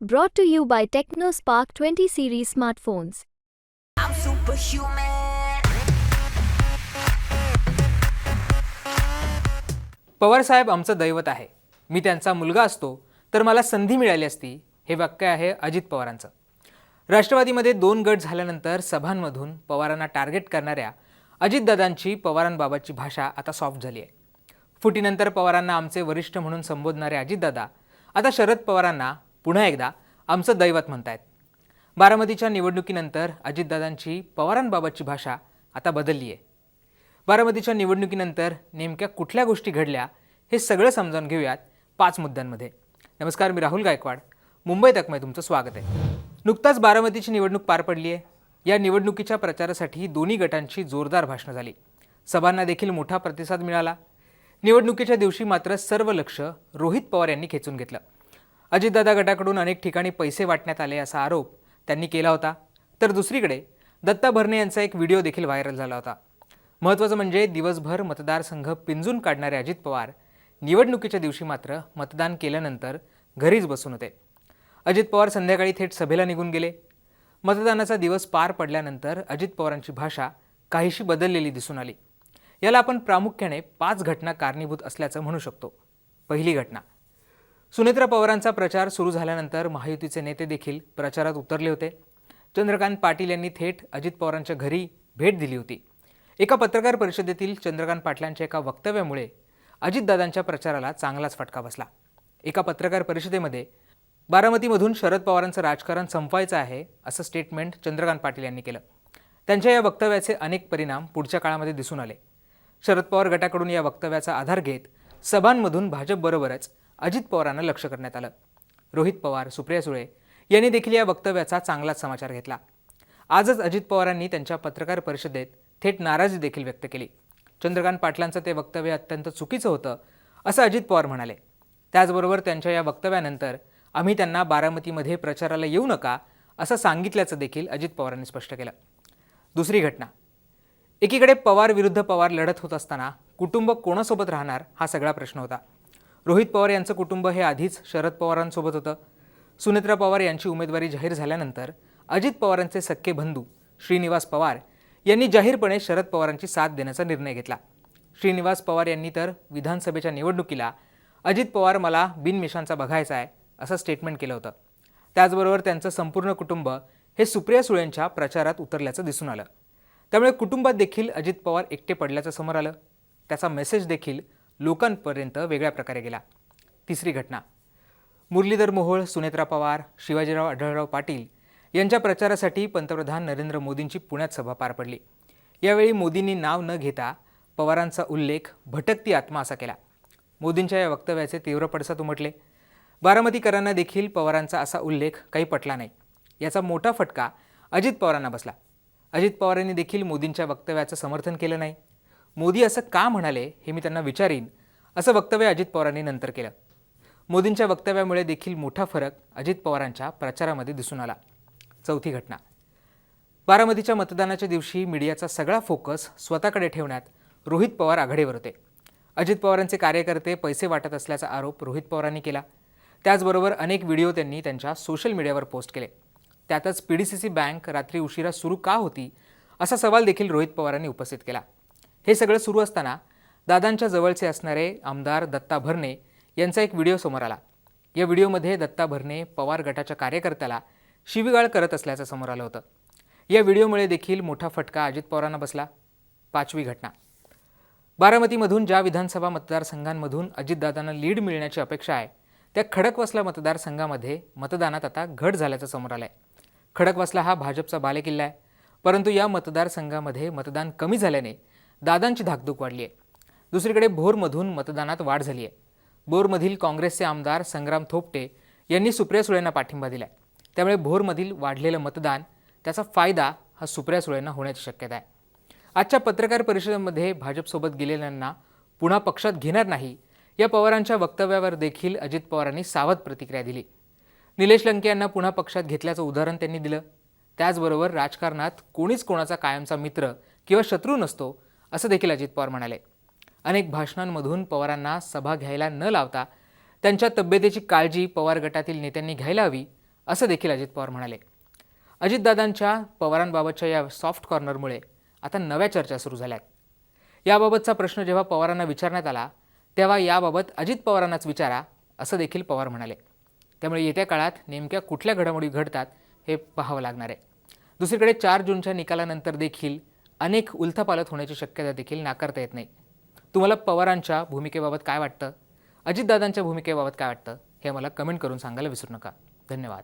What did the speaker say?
Brought to you by TechnoSpark 20 series smartphones. I'm superhuman. पवारसाहेब आमचं दैवत आहे मी त्यांचा मुलगा असतो तर मला संधी मिळाली असती हे वाक्य आहे अजित पवारांचं राष्ट्रवादीमध्ये दोन गट झाल्यानंतर सभांमधून पवारांना टार्गेट करणाऱ्या अजितदादांची पवारांबाबतची भाषा आता सॉफ्ट झाली आहे फुटीनंतर पवारांना आमचे वरिष्ठ म्हणून संबोधणारे अजितदादा आता शरद पवारांना पुन्हा एकदा आमचं दैवत म्हणतायत. बारामतीच्या निवडणुकीनंतर अजितदादांची पवारांबाबतची भाषा आता बदलली आहे. बारामतीच्या निवडणुकीनंतर नेमक्या कुठल्या गोष्टी घडल्या हे सगळं समजावून घेऊयात पाच मुद्द्यांमध्ये. नमस्कार मी राहुल गायकवाड. मुंबई तकमध्ये तुमचं स्वागत आहे. नुकताच बारामतीची निवडणूक पार पडली आहे. या निवडणुकीच्या प्रचारासाठी दोन्ही गटांची जोरदार भाषणं झाली. सभांना देखील मोठा प्रतिसाद मिळाला. निवडणुकीच्या दिवशी मात्र सर्व लक्ष रोहित पवार यांनी खेचून घेतलं. अजितदादा गटाकडून अनेक ठिकाणी पैसे वाटण्यात आले असा आरोप त्यांनी केला होता. तर दुसरीकडे दत्ता भरणे यांचा एक व्हिडिओ देखील व्हायरल झाला होता. महत्त्वाचं म्हणजे दिवसभर मतदारसंघ पिंजून काढणारे अजित पवार निवडणुकीच्या दिवशी मात्र मतदान केल्यानंतर घरीच बसून होते. अजित पवार संध्याकाळी थेट सभेला निघून गेले. मतदानाचा दिवस पार पडल्यानंतर अजित पवारांची भाषा काहीशी बदललेली दिसून आली. याला आपण प्रामुख्याने पाच घटना कारणीभूत असल्याचं म्हणू शकतो. पहिली घटना सुनेत्रा पवारांचा प्रचार सुरू झाल्यानंतर महायुतीचे नेते देखील प्रचारात उतरले होते. चंद्रकांत पाटील यांनी थेट अजित पवारांच्या घरी भेट दिली होती. एका पत्रकार परिषदेतील चंद्रकांत पाटलांच्या एका वक्तव्यामुळे अजितदादांच्या प्रचाराला चांगलाच फटका बसला. एका पत्रकार परिषदेमध्ये बारामतीमधून शरद पवारांचं राजकारण संपवायचं आहे असं स्टेटमेंट चंद्रकांत पाटील यांनी केलं. त्यांच्या या वक्तव्याचे अनेक परिणाम पुढच्या काळामध्ये दिसून आले. शरद पवार गटाकडून या वक्तव्याचा आधार घेत सभांमधून भाजपबरोबरच अजित पवारांना लक्ष करण्यात आलं. रोहित पवार सुप्रिया सुळे यांनी देखील या वक्तव्याचा चांगलाच समाचार घेतला. आजच अजित पवारांनी त्यांच्या पत्रकार परिषदेत थेट नाराजी देखील व्यक्त केली. चंद्रकांत पाटलांचं ते वक्तव्य अत्यंत चुकीचं होतं असं अजित पवार म्हणाले. त्याचबरोबर त्यांच्या या वक्तव्यानंतर आम्ही त्यांना बारामतीमध्ये प्रचाराला येऊ नका असं सांगितल्याचं देखील अजित पवारांनी स्पष्ट केलं. दुसरी घटना. एकीकडे पवार विरुद्ध पवार लढत होत असताना कुटुंब कोणासोबत राहणार हा सगळा प्रश्न होता. रोहित पवार यांचं कुटुंब हे आधीच शरद पवारांसोबत होतं. सुनेत्रा पवार यांची उमेदवारी जाहीर झाल्यानंतर अजित पवारांचे सख्खे बंधू श्रीनिवास पवार यांनी जाहीरपणे शरद पवारांची साथ देण्याचा निर्णय घेतला. श्रीनिवास पवार यांनी तर विधानसभेच्या निवडणुकीला अजित पवार मला बिनमिशांचा बघायचा आहे असं स्टेटमेंट केलं होतं. त्याचबरोबर त्यांचं संपूर्ण कुटुंब हे सुप्रिया सुळेंच्या प्रचारात उतरल्याचं दिसून आलं. त्यामुळे कुटुंबात देखील अजित पवार एकटे पडल्याचं समोर आलं. त्याचा मेसेज देखील लोकांपर्यंत वेगळ्या प्रकारे गेला. तिसरी घटना. मुरलीधर मोहोळ सुनेत्रा पवार शिवाजीराव आढळराव पाटील यांच्या प्रचारासाठी पंतप्रधान नरेंद्र मोदींची पुण्यात सभा पार पडली. यावेळी मोदींनी नाव न घेता पवारांचा उल्लेख भटकती आत्मा असा केला. मोदींच्या या वक्तव्याचे तीव्र पडसाद उमटले. बारामतीकरांना देखील पवारांचा असा उल्लेख काही पटला नाही. याचा मोठा फटका अजित पवारांना बसला. अजित पवारांनी देखील मोदींच्या वक्तव्याचं समर्थन केलं नाही. मोदी असं का म्हणाले हे मी त्यांना विचारीन असं वक्तव्य अजित पवारांनी नंतर केलं. मोदींच्या वक्तव्यामुळे देखील मोठा फरक अजित पवारांच्या प्रचारामध्ये दिसून आला. चौथी घटना. बारामतीच्या मतदानाच्या दिवशी मीडियाचा सगळा फोकस स्वतःकडे ठेवण्यात रोहित पवार आघाडीवर होते. अजित पवारांचे कार्यकर्ते पैसे वाटत असल्याचा आरोप रोहित पवारांनी केला. त्याचबरोबर अनेक व्हिडिओ त्यांनी त्यांच्या सोशल मीडियावर पोस्ट केले. त्यातच P D C C bank रात्री उशिरा सुरू का होती असा सवाल देखील रोहित पवारांनी उपस्थित केला. हे सगळं सुरू असताना दादांच्या जवळचे असणारे आमदार दत्ता भरणे यांचा एक व्हिडिओ समोर आला. या व्हिडिओमध्ये दत्ता भरणे पवार गटाच्या कार्यकर्त्याला शिवीगाळ करत असल्याचं समोर आलं होतं. या व्हिडिओमुळे देखील मोठा फटका अजित पवारांना बसला. पाचवी घटना. बारामतीमधून ज्या विधानसभा मतदारसंघांमधून अजितदादांना लीड मिळण्याची अपेक्षा आहे त्या खडकवासला मतदारसंघामध्ये मतदानात आता घट झाल्याचं समोर आलं आहे खडकवासला हा भाजपचा बालेकिल्ला आहे. परंतु या मतदारसंघामध्ये मतदान कमी झाल्याने दादांची धाकधूक वाढली आहे. दुसरीकडे भोरमधून मतदानात वाढ झाली आहे. भोरमधील काँग्रेसचे आमदार संग्राम थोपटे यांनी सुप्रिया सुळेंना पाठिंबा दिला आहे त्यामुळे भोरमधील वाढलेलं मतदान त्याचा फायदा हा सुप्रिया सुळेंना होण्याची शक्यता आहे. आजच्या पत्रकार परिषदेमध्ये भाजपसोबत गेलेल्यांना पुन्हा पक्षात घेणार नाही या पवारांच्या वक्तव्यावर देखील अजित पवारांनी सावध प्रतिक्रिया दिली. निलेश लंके यांना पुन्हा पक्षात घेतल्याचं उदाहरण त्यांनी दिलं. त्याचबरोबर राजकारणात कोणीच कोणाचा कायमचा मित्र किंवा शत्रू नसतो असं देखील अजित पवार म्हणाले. अनेक भाषणांमधून पवारांना सभा घ्यायला न लावता त्यांच्या तब्येतीची काळजी पवार गटातील नेत्यांनी घ्यायला हवी असं देखील अजित पवार म्हणाले. अजितदादांच्या पवारांबाबतच्या या सॉफ्ट कॉर्नरमुळे आता नव्या चर्चा सुरू झाल्या आहेत याबाबतचा प्रश्न जेव्हा पवारांना विचारण्यात आला तेव्हा याबाबत अजित पवारांनाच विचारा असं देखील पवार म्हणाले. त्यामुळे येत्या काळात नेमक्या कुठल्या घडामोडी घडतात हे पाहावं लागणार आहे. दुसरीकडे चार जूनच्या निकालानंतर देखील अनेक उलथापालथ होण्याची शक्यता देखील नाकारता येत नाही. तुम्हाला पवारांच्या भूमिकेबाबत काय वाटतं? अजितदादांच्या भूमिकेबाबत काय वाटतं? हे मला कमेंट करून सांगायला विसरू नका. धन्यवाद.